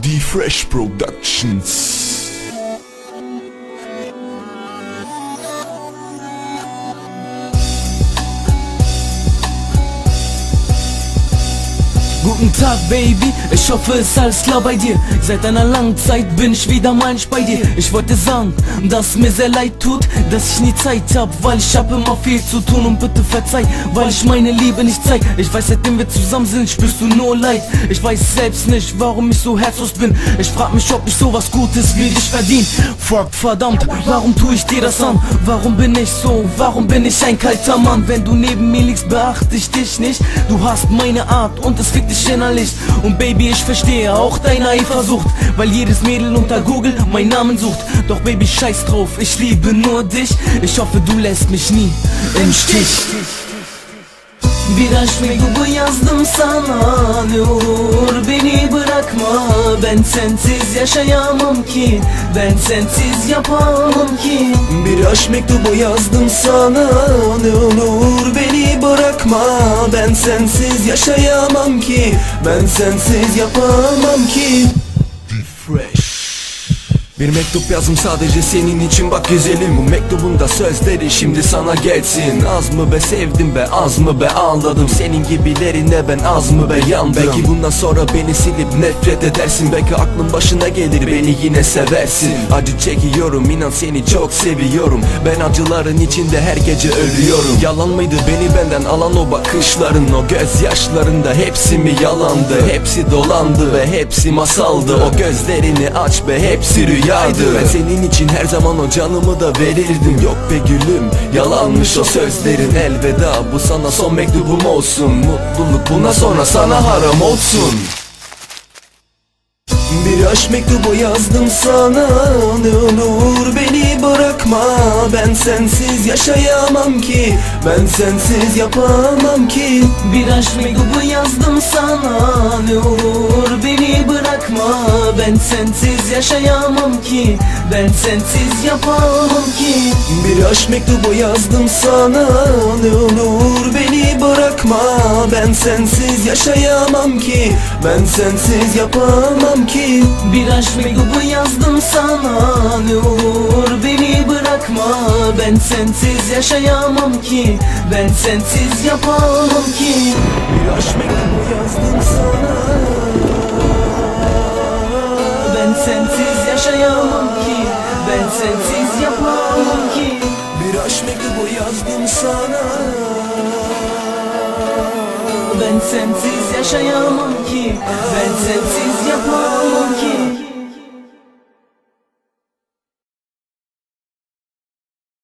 D Fresh Productions. Guten Tag, Baby, ich hoffe es ist alles klar bei dir. Seit einer langen Zeit bin ich wieder mal nicht bei dir Ich wollte sagen, dass mir sehr leid tut Dass ich nie Zeit hab, weil ich hab immer viel zu tun Und bitte verzeih, weil ich meine Liebe nicht zeig. Ich weiß, seitdem wir zusammen sind, spürst du nur Leid. Ich weiß selbst nicht, warum ich so herzlos bin. Ich frag mich, ob ich sowas Gutes wie dich verdien. Fuck, verdammt, warum tu ich dir das an? Warum bin ich so, warum bin ich ein kalter Mann? Wenn du neben mir liegst, beachte ich dich nicht. Du hast meine Art und es fickt dich innerlich Und Baby, ich verstehe auch deine Eifersucht Weil jedes Mädel unter Google meinen Namen sucht. Doch Baby, scheiß drauf, ich liebe nur dich. Ich hoffe, du lässt mich nie im Stich. Bir aşk mektubu yazdım sana Ne olur beni bırakma Ben sensiz yaşayamam ki Ben sensiz yapamam ki. Bir mektubu yazdım sana Ne olur Ben sensiz yaşayamam ki Ben sensiz yapamam ki Fresh. Bir mektup yazdım sadece senin için. Bak güzelim Bu mektubun da sözleri şimdi sana gelsin Az mı be sevdim be az mı be ağladım. Senin gibilerine ben az mı be yandım? Belki bundan sonra beni silip nefret edersin. Belki aklın başına gelir beni yine seversin. Acı çekiyorum inan seni çok seviyorum. Ben acıların içinde her gece ölüyorum. Yalan mıydı beni benden alan o bakışların? O gözyaşlarında hepsi mi yalandı? Hepsi dolandı ve hepsi masaldı. O gözlerini aç be hepsi rüyaydı Ben senin için her zaman o canımı da verirdim. Yok be gülüm yalanmış o sözlerin. Elveda bu sana son mektubum olsun. Mutluluk buna sonra sana haram olsun. Bir aşk mektubu yazdım sana. Ne olur beni bırakma. Ben sensiz yaşayamam ki. Ben sensiz yapamam ki. Bir aşk mektubu yazdım sana. Ne olur beni bırakma. Ben sensiz yaşayamam ki. Ben sensiz yapamam ki. Bir aşk mektubu yazdım sana. Ne olur beni bırakma. Ben sensiz yaşayamam ki. Ben sensiz yapamam ki. Bir aşk mektubu yazdım sana. Ne olur beni bırakma. Ben sensiz yaşayamam ki. Ben sensiz yapamam ki. Bir aşk mektubu yazdım yaşayamam ki. Ben sensiz yapamam ki. Bir aşk mektubu yazdım sana? Ben sensiz yaşayamam ki. Ben sensiz yapamam